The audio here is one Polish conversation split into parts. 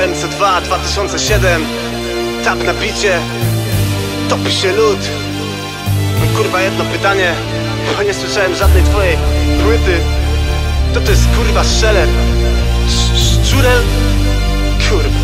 MC2 2007 Tap na bicie Topi się lód. Kurwa jedno pytanie. Bo nie słyszałem żadnej twojej płyty. To to jest kurwa szeler Szczurel? Kurwa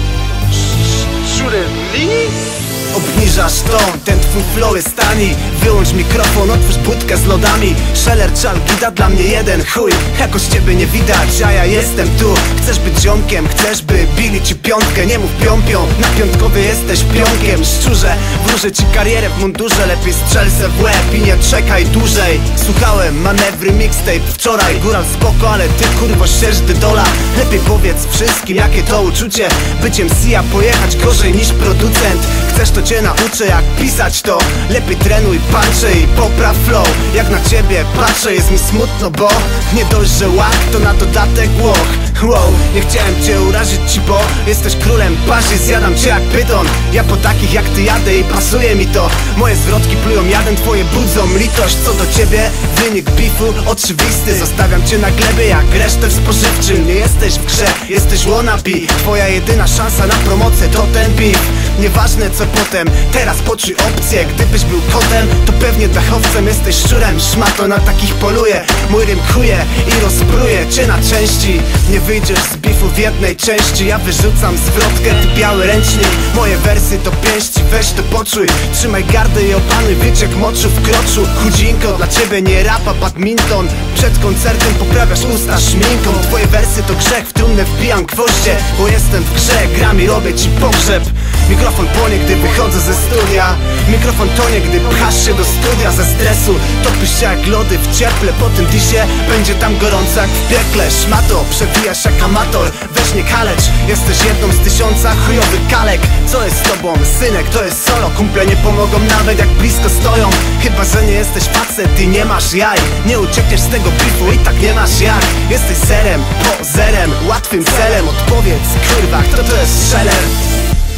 Szczurel linii? Obniżasz ton, ten twój flow jest tani. Wyłącz mikrofon, otwórz budkę z lodami. Szeller czal, gida dla mnie jeden. Chuj Jakoś ciebie nie widać, a ja jestem tu. Chcesz być ziomkiem, chcesz by bili ci piątkę. Nie mów piąpią, na piątkowy jesteś pionkiem. Szczurze, wróżę ci karierę w mundurze. Lepiej strzel se w łeb i nie czekaj dłużej. Słuchałem manewry mixtape wczoraj. Góral spoko, ale ty kurwo sierżdy dola Lepiej powiedz wszystkim, jakie to uczucie. Byciem CIA pojechać gorzej niż producent Chcesz to cię nauczę jak pisać to. Lepiej trenuj, puncze i popraw flow. Jak na ciebie patrzę jest mi smutno, bo Nie dość, że łak to na dodatek łoch Wow, nie chciałem cię urazić ci, bo Jesteś królem parzy, zjadam cię jak pyton. Ja po takich jak ty jadę i pasuje mi to. Moje zwrotki plują jadem, twoje budzą litość. Co do ciebie, wynik bifu oczywisty. Zostawiam cię na glebie jak resztę w spożywczym. Nie jesteś w grze, jesteś wannabe. Twoja jedyna szansa na promocję to ten beef Nieważne co potem, teraz poczuj opcję. Gdybyś był kotem, to pewnie dachowcem Jesteś szczurem, szmato na takich poluje Mój rym kuje i rozpruje. Cię na części Nie wyjdziesz z bifu w jednej części? Ja wyrzucam zwrotkę, ty biały ręcznik. Moje wersy to pięści, weź to poczuj. Trzymaj gardę i opanuj wyciek moczu w kroczu. Chudzinko, dla ciebie nie rapa, badminton. Przed koncertem poprawiasz usta szminką. Twoje wersy to grzech, w trumnę wbijam gwoździe Bo jestem w grze, gram i robię ci pogrzeb Mikrofon płonie, gdy wychodzę ze studia. Mikrofon tonie, gdy pchasz się do studia ze stresu. Topisz się jak lody w cieple Po tym disie będzie tam gorąco jak w piekle. Szmato, przewijasz jak amator Weź nie kalecz, jesteś jedną z tysiąca chujowych kalek. Co jest z tobą? Synek, to jest solo. Kumple nie pomogą nawet jak blisko stoją. Chyba, że nie jesteś facet i nie masz jaj. Nie uciekniesz z tego bifu i tak nie masz jak. Jesteś zerem, po zerem, łatwym celem. Odpowiedz, kurwa, kto to jest szeler?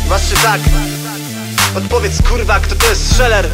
Właśnie tak. Odpowiedz kurwa kto to jest szeler